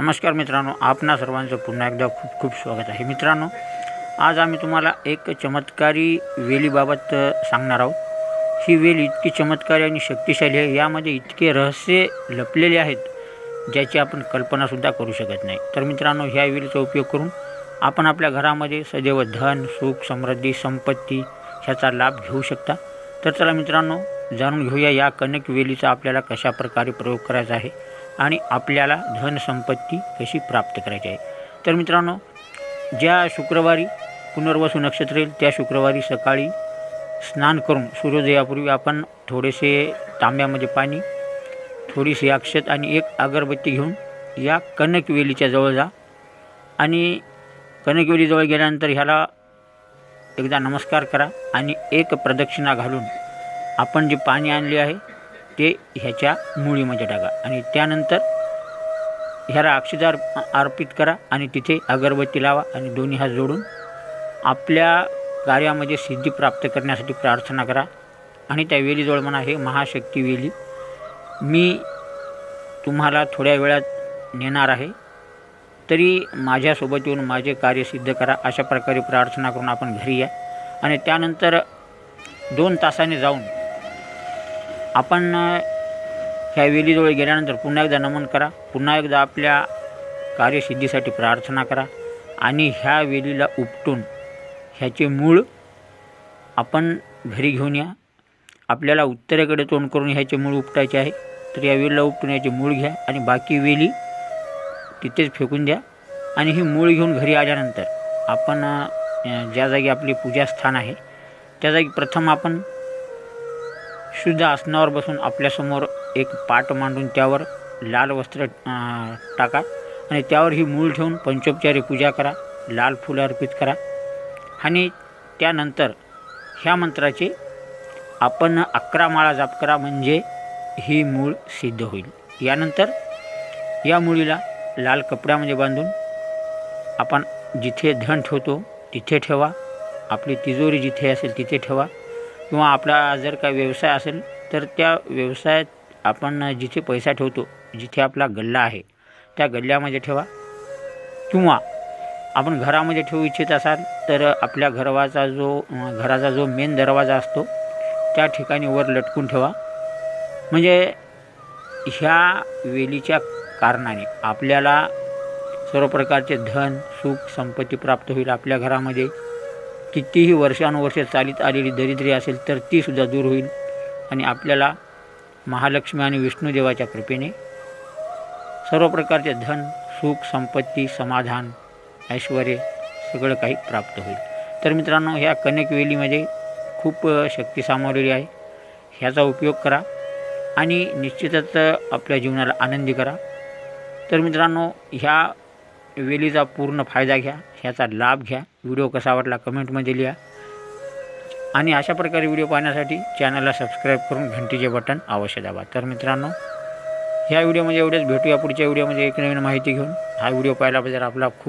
नमस्कार मित्रांनो आपणा सर्वांचं पुन्हा एकदा खूप खूप स्वागत आहे. मित्रांनो आज आम्ही तुम्हाला एक चमत्कारी वेलीबाबत सांगणार आहोत. ही वेल इतकी चमत्कारी आणि शक्तिशाली आहे यामध्ये इतके रहस्य लपलेले आहेत ज्याची आपण कल्पनासुद्धा करू शकत नाही. तर मित्रांनो ह्या वेलीचा उपयोग करून आपण आपल्या घरामध्ये सदैव धन सुख समृद्धी संपत्ती ह्याचा लाभ घेऊ शकता. तर चला मित्रांनो जाणून घेऊया या कनक वेलीचा आपल्याला कशा प्रकारे प्रयोग करायचा आहे. आणि आपल्याला धनसंपत्ती कशी प्राप्त करायची आहे. तर मित्रांनो ज्या शुक्रवारी पुनर्वसू नक्षत्र येईल त्या शुक्रवारी सकाळी स्नान करून सूर्योदयापूर्वी आपण थोडेसे तांब्यामध्ये पाणी थोडीशी अक्षत आणि एक अगरबत्ती घेऊन या कनकवेलीच्या जवळ जा. आणि कनकवेलीजवळ गेल्यानंतर ह्याला एकदा नमस्कार करा आणि एक प्रदक्षिणा घालून आपण जे पाणी आणले आहे ते ह्याच्या मुळीमध्ये टाका. आणि त्यानंतर ह्याला अक्षदार अर्पित करा आणि तिथे अगरबत्ती लावा आणि दोन्ही हात जोडून आपल्या कार्यामध्ये सिद्धी प्राप्त करण्यासाठी प्रार्थना करा. आणि त्या वेलीजवळ म्हणा हे महाशक्ती वेली मी तुम्हाला थोड्या वेळात नेणार आहे. तरी माझ्यासोबत येऊन माझे कार्य सिद्ध करा. अशा प्रकारे प्रार्थना करून आपण घरी या. आणि त्यानंतर दोन तासाने जाऊन आपण ह्या वेलीजवळ गेल्यानंतर पुन्हा एकदा नमन करा. पुन्हा एकदा आपल्या कार्यसिद्धीसाठी प्रार्थना करा. आणि ह्या वेलीला उपटून ह्याचे मूळ आपण घरी घेऊन या. आपल्याला उत्तरेकडे तोंड करून ह्याचे मूळ उपटायचे आहे. तर या वेलीला उपटून याचे मूळ घ्या आणि बाकी वेली तिथेच फेकून द्या. आणि ही मूळ घेऊन घरी आल्यानंतर आपण ज्या जागी आपली पूजास्थान आहे त्या जागी प्रथम आपण शुद्ध आसनावर बसून आपल्यासमोर एक पाट मांडून त्यावर लाल वस्त्र टाका आणि त्यावर ही मूळ ठेवून पंचोपचारी पूजा करा लाल फुलं अर्पित करा. आणि त्यानंतर ह्या मंत्राचे आपण अकरा माळा जाप करा म्हणजे ही मूळ सिद्ध होईल. यानंतर या मुळीला लाल कपड्यामध्ये बांधून आपण जिथे धन ठेवतो तिथे ठेवा. आपली तिजोरी जिथे असेल तिथे ठेवा. किंवा आपला जर काय व्यवसाय असेल तर त्या व्यवसायात आपण जिथे पैसा ठेवतो जिथे आपला गल्ला आहे त्या गल्ल्यामध्ये ठेवा. किंवा आपण घरामध्ये ठेवू इच्छित असाल तर आपल्या घरवाचा जो घराचा जो मेन दरवाजा असतो त्या ठिकाणी वर लटकून ठेवा. म्हणजे ह्या वेलीच्या कारणाने आपल्याला सर्व प्रकारचे धन सुख संपत्ती प्राप्त होईल आपल्या घरामध्ये. कितीही वर्षानुवर्ष चालीत आलेली दरिद्री असेल तर तीसुद्धा दूर होईल. आणि आपल्याला महालक्ष्मी आणि विष्णुदेवाच्या कृपेने सर्व प्रकारचे धन सुख संपत्ती समाधान ऐश्वर सगळं काही प्राप्त होईल. तर मित्रांनो ह्या कनकवेलीमध्ये खूप शक्ती सामावलेली आहे. ह्याचा उपयोग करा आणि निश्चितच आपल्या जीवनाला आनंदी करा. तर मित्रांनो ह्या वेलीचा पूर्ण फायदा घ्या ह्याचा लाभ घ्या. व्हिडिओ कसा वाटला कमेंटमध्ये लिहा. आणि अशा प्रकारे व्हिडिओ पाहण्यासाठी चॅनलला सबस्क्राईब करून घंटीचे बटन अवश्य दाबा. तर मित्रांनो ह्या व्हिडिओमध्ये एवढेच. भेटूया पुढच्या व्हिडिओमध्ये एक नवीन माहिती घेऊन. हा व्हिडिओ पाहिल्याबद्दल आपला खूप